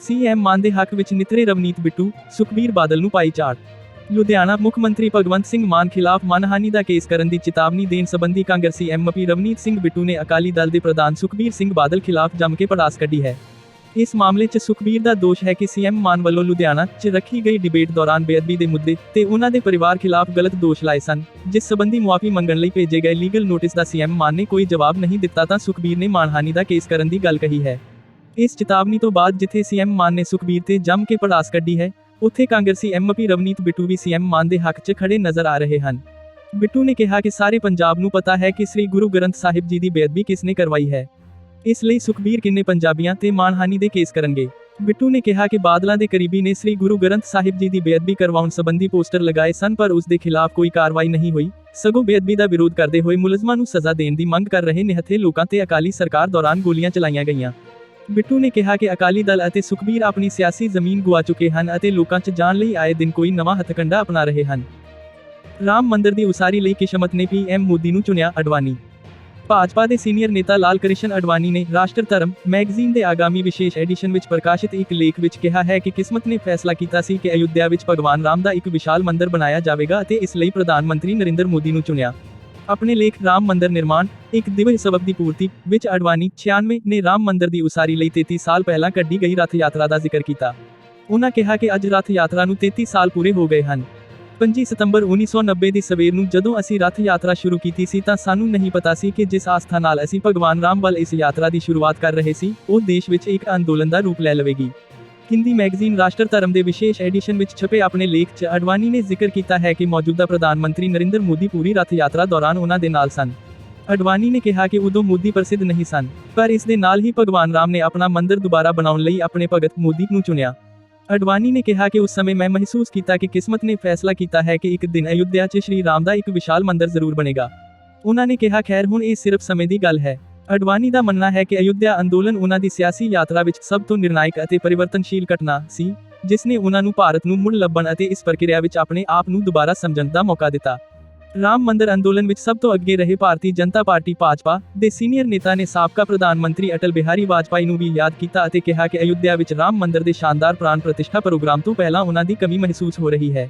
CM Mann ਦੇ ਹੱਕ ਵਿੱਚ ਨਿਤਰੇ ਰਵਨੀਤ ਬਿੱਟੂ, ਸੁਖਬੀਰ ਬਾਦਲ ਨੂੰ ਪਾਈ ਝਾੜ ਲੁਧਿਆਣਾ ਮੁੱਖ ਮੰਤਰੀ ਭਗਵੰਤ ਸਿੰਘ ਮਾਨ ਖਿਲਾਫ ਮਾਨਹਾਨੀ ਦਾ ਕੇਸ ਕਰਨ ਦੀ ਚੇਤਾਵਨੀ ਦੇਣ ਸੰਬੰਧੀ ਕਾਂਗਰਸੀ ਐਮਪੀ ਰਵਨੀਤ ਸਿੰਘ ਬਿੱਟੂ ਨੇ ਅਕਾਲੀ ਦਲ ਦੇ ਪ੍ਰਧਾਨ ਸੁਖਬੀਰ ਸਿੰਘ ਬਾਦਲ ਖਿਲਾਫ ਜੰਮ ਕੇ ਪੜਾਸ ਕੱਢੀ ਹੈ। ਇਸ ਮਾਮਲੇ 'ਚ ਸੁਖਬੀਰ ਦਾ ਦੋਸ਼ ਹੈ ਕਿ ਸੀਐਮ ਮਾਨ ਵੱਲੋਂ ਲੁਧਿਆਣਾ 'ਚ ਰੱਖੀ ਗਈ ਡਿਬੇਟ ਦੌਰਾਨ ਬੇਅਦਬੀ ਦੇ ਮੁੱਦੇ ਤੇ ਉਹਨਾਂ ਦੇ ਪਰਿਵਾਰ ਖਿਲਾਫ ਗਲਤ ਦੋਸ਼ ਲਾਏ ਸਨ, ਜਿਸ ਸੰਬੰਧੀ ਮੁਆਫੀ ਮੰਗਣ ਲਈ ਭੇਜੇ ਗਏ ਲੀਗਲ ਨੋਟਿਸ ਦਾ ਸੀਐਮ ਮਾਨ ਨੇ ਕੋਈ ਜਵਾਬ ਨਹੀਂ ਦਿੱਤਾ ਤਾਂ ਸੁਖਬੀਰ ਨੇ ਮਾਨਹਾਨੀ ਦਾ ਕੇਸ ਕਰਨ ਦੀ ਗੱਲ ਕਹੀ ਹੈ। ਇਸ ਚੇਤਾਵਨੀ ਤੋਂ ਬਾਅਦ ਜਿੱਥੇ ਸੀਐਮ ਮਾਨ ਨੇ ਸੁਖਬੀਰ ਤੇ ਜੰਮ ਕੇ ਪੜਾਸ ਕੱਢੀ ਹੈ, ਉੱਥੇ ਕਾਂਗਰਸੀ ਐਮਪੀ ਰਵਨੀਤ ਬਿੱਟੂ ਵੀ ਸੀਐਮ ਮਾਨ ਦੇ ਹੱਕ 'ਚ ਖੜੇ ਨਜ਼ਰ ਆ ਰਹੇ ਹਨ। ਬਿੱਟੂ ਨੇ ਕਿਹਾ ਕਿ ਸਾਰੇ ਪੰਜਾਬ ਨੂੰ ਪਤਾ ਹੈ ਕਿ ਸ੍ਰੀ ਗੁਰੂ ਗ੍ਰੰਥ ਸਾਹਿਬ ਜੀ ਦੀ ਬੇਅਦਬੀ ਕਿਸ ਨੇ ਕਰਵਾਈ ਹੈ। ਇਸ ਲਈ ਸੁਖਬੀਰ ਕਿੰਨੇ ਪੰਜਾਬੀਆਂ ਤੇ ਮਾਨਹਾਨੀ ਦੇ ਕੇਸ ਕਰਨਗੇ। ਬਿੱਟੂ ਨੇ ਕਿਹਾ ਕਿ ਬਾਦਲਾਂ ਦੇ ਕਰੀਬੀ ਨੇ ਸ੍ਰੀ ਗੁਰੂ ਗ੍ਰੰਥ ਸਾਹਿਬ ਜੀ ਦੀ ਬੇਅਦਬੀ ਕਰਵਾਉਣ ਸੰਬੰਧੀ ਪੋਸਟਰ ਲਗਾਏ ਸਨ, ਪਰ ਉਸ ਦੇ ਖਿਲਾਫ ਕੋਈ ਕਾਰਵਾਈ ਨਹੀਂ ਹੋਈ। ਸਗੋਂ ਬੇਅਦਬੀ ਦਾ ਵਿਰੋਧ ਕਰਦੇ ਹੋਏ ਮੁਲਜ਼ਮਾਂ ਨੂੰ ਸਜ਼ਾ ਦੇਣ ਦੀ ਮੰਗ ਕਰ ਰਹੇ ਨਿਹੱਥੇ ਲੋਕਾਂ ਤੇ ਅਕਾਲੀ ਸਰਕਾਰ ਦੌਰਾਨ ਗੋਲੀਆਂ ਚਲਾਈਆਂ ਗਈਆਂ। ਬਿੱਟੂ ਨੇ ਕਿਹਾ ਕਿ ਅਕਾਲੀ ਦਲ ਅਤੇ ਸੁਖਬੀਰ ਆਪਣੀ ਸਿਆਸੀ ਜ਼ਮੀਨ ਗੁਆ ਚੁੱਕੇ ਹਨ ਅਤੇ ਲੋਕਾਂ 'ਚ ਜਾਣ ਲਈ ਆਏ ਦਿਨ ਕੋਈ ਨਵਾਂ ਹਥਕੰਡਾ ਅਪਣਾ ਰਹੇ ਹਨ। ਰਾਮ ਮੰਦਰ ਦੀ ਉਸਾਰੀ ਲਈ ਕਿਸ਼ਮਤ ਨੇ ਪੀਐਮ ਮੋਦੀ ਨੂੰ ਚੁਣਿਆ ਅਡਵਾਨੀ। ਭਾਜਪਾ ਦੇ ਸੀਨੀਅਰ ਨੇਤਾ ਲਾਲ ਕ੍ਰਿਸ਼ਨ ਅਡਵਾਨੀ ਨੇ ਰਾਸ਼ਟਰ ਧਰਮ ਮੈਗਜ਼ੀਨ ਦੇ ਆਗਾਮੀ ਵਿਸ਼ੇਸ਼ ਐਡੀਸ਼ਨ ਵਿੱਚ ਪ੍ਰਕਾਸ਼ਿਤ ਇੱਕ ਲੇਖ ਵਿੱਚ ਕਿਹਾ ਹੈ ਕਿ ਕਿਸਮਤ ਨੇ ਫੈਸਲਾ ਕੀਤਾ ਸੀ ਕਿ ਅਯੁੱਧਿਆ ਵਿੱਚ ਭਗਵਾਨ ਰਾਮ ਦਾ ਇੱਕ ਵਿਸ਼ਾਲ ਮੰਦਿਰ ਬਣਾਇਆ ਜਾਵੇਗਾ ਅਤੇ ਇਸ ਲਈ ਪ੍ਰਧਾਨ ਮੰਤਰੀ ਨਰਿੰਦਰ ਮੋਦੀ ਨੂੰ ਚੁਣਿਆ। ਆਪਣੇ ਲੇਖ ਰਾਮ ਮੰਦਰ ਨਿਰਮਾਣ, ਇੱਕ ਦਿਵਯ ਸਬਬ ਦੀ ਪੂਰਤੀ, ਵਿੱਚ ਅਡਵਾਨੀ 96 ਨੇ ਰਾਮ ਮੰਦਰ ਦੀ ਉਸਾਰੀ ਲਈ 33 ਸਾਲ ਪਹਿਲਾਂ ਕੱਢੀ ਗਈ ਰਥ ਯਾਤਰਾ ਦਾ ਜ਼ਿਕਰ ਕੀਤਾ। ਉਹਨਾਂ ਕਿਹਾ ਕਿ ਅੱਜ ਰਥ ਯਾਤਰਾ ਨੂੰ 33 ਸਾਲ ਪੂਰੇ ਹੋ ਗਏ ਹਨ। 25 ਸਤੰਬਰ 1990 ਦੀ ਸਵੇਰ ਨੂੰ ਜਦੋਂ ਅਸੀਂ ਰਥ ਯਾਤਰਾ ਸ਼ੁਰੂ ਕੀਤੀ ਸੀ ਤਾਂ ਸਾਨੂੰ ਨਹੀਂ ਪਤਾ ਸੀ ਕਿ ਜਿਸ ਆਸਥਾ ਨਾਲ ਅਸੀਂ ਭਗਵਾਨ ਰਾਮ ਵੱਲ ਇਸ ਯਾਤਰਾ ਦੀ ਸ਼ੁਰੂਆਤ ਕਰ ਰਹੇ ਸੀ, ਉਹ ਦੇਸ਼ ਵਿੱਚ ਇੱਕ ਅੰਦੋਲਨ ਦਾ ਰੂਪ ਲੈ ਲਵੇਗੀ। ਹਿੰਦੀ ਮੈਗਜ਼ੀਨ ਰਾਸ਼ਟਰ ਧਰਮ ਦੇ ਵਿਸ਼ੇਸ਼ ਐਡੀਸ਼ਨ ਵਿੱਚ ਛਪੇ ਆਪਣੇ ਲੇਖ 'ਚ ਅਡਵਾਨੀ ਨੇ ਜ਼ਿਕਰ ਕੀਤਾ ਹੈ ਕਿ ਮੌਜੂਦਾ ਪ੍ਰਧਾਨ ਮੰਤਰੀ ਨਰਿੰਦਰ ਮੋਦੀ ਪੂਰੀ ਰਥ ਯਾਤਰਾ ਦੌਰਾਨ ਉਹਨਾਂ ਦੇ ਨਾਲ ਸਨ। ਅਡਵਾਨੀ ਨੇ ਕਿਹਾ ਕਿ ਉਦੋਂ ਮੋਦੀ ਪ੍ਰਸਿੱਧ ਨਹੀਂ ਸਨ, ਪਰ ਇਸ ਦੇ ਨਾਲ ਹੀ ਭਗਵਾਨ ਰਾਮ ਨੇ ਆਪਣਾ ਮੰਦਿਰ ਦੁਬਾਰਾ ਬਣਾਉਣ ਲਈ ਆਪਣੇ ਭਗਤ ਮੋਦੀ ਨੂੰ ਚੁਣਿਆ। ਅਡਵਾਨੀ ਨੇ ਕਿਹਾ ਕਿ ਉਸ ਸਮੇਂ ਮੈਂ ਮਹਿਸੂਸ ਕੀਤਾ ਕਿ ਕਿਸਮਤ ਨੇ ਫੈਸਲਾ ਕੀਤਾ ਹੈ ਕਿ ਇੱਕ ਦਿਨ ਅਯੁੱਧਿਆ 'ਚ ਸ਼੍ਰੀ ਰਾਮ ਦਾ ਇੱਕ ਵਿਸ਼ਾਲ ਮੰਦਿਰ ਜ਼ਰੂਰ ਬਣੇਗਾ। ਉਹਨਾਂ ਨੇ ਕਿਹਾ, ਖੈਰ, ਹੁਣ ਇਹ ਸਿਰਫ ਸਮੇਂ ਦੀ ਗੱਲ ਹੈ। ਅਡਵਾਨੀ ਦਾ ਮੰਨਣਾ ਹੈ ਕਿ ਅਯੁੱਧਿਆ ਅੰਦੋਲਨ ਉਹਨਾਂ ਦੀ ਸਿਆਸੀ ਯਾਤਰਾ ਵਿੱਚ ਸਭ ਤੋਂ ਨਿਰਣਾਇਕ ਅਤੇ ਪਰਿਵਰਤਨਸ਼ੀਲ ਘਟਨਾ ਸੀ, ਜਿਸ ਨੇ ਉਹਨਾਂ ਨੂੰ ਭਾਰਤ ਨੂੰ ਮੁੜ ਲੱਭਣ ਅਤੇ ਇਸ ਪ੍ਰਕਿਰਿਆ ਵਿੱਚ ਆਪਣੇ ਆਪ ਨੂੰ ਦੁਬਾਰਾ ਸਮਝਣ ਦਾ ਮੌਕਾ ਦਿੱਤਾ। ਰਾਮ ਮੰਦਰ ਅੰਦੋਲਨ ਵਿੱਚ ਸਭ ਤੋਂ ਅੱਗੇ ਰਹੇ ਭਾਰਤੀ ਜਨਤਾ ਪਾਰਟੀ ਭਾਜਪਾ ਦੇ ਸੀਨੀਅਰ ਨੇਤਾ ਨੇ ਸਾਬਕਾ ਪ੍ਰਧਾਨ ਮੰਤਰੀ ਅਟਲ ਬਿਹਾਰੀ ਵਾਜਪਾਈ ਨੂੰ ਵੀ ਯਾਦ ਕੀਤਾ ਅਤੇ ਕਿਹਾ ਕਿ ਅਯੁੱਧਿਆ ਵਿੱਚ ਰਾਮ ਮੰਦਰ ਦੇ ਸ਼ਾਨਦਾਰ ਪ੍ਰਾਣ ਪ੍ਰਤਿਸ਼ਠਾ ਪ੍ਰੋਗਰਾਮ ਤੋਂ ਪਹਿਲਾਂ ਉਹਨਾਂ ਦੀ ਕਮੀ ਮਹਿਸੂਸ ਹੋ ਰਹੀ ਹੈ।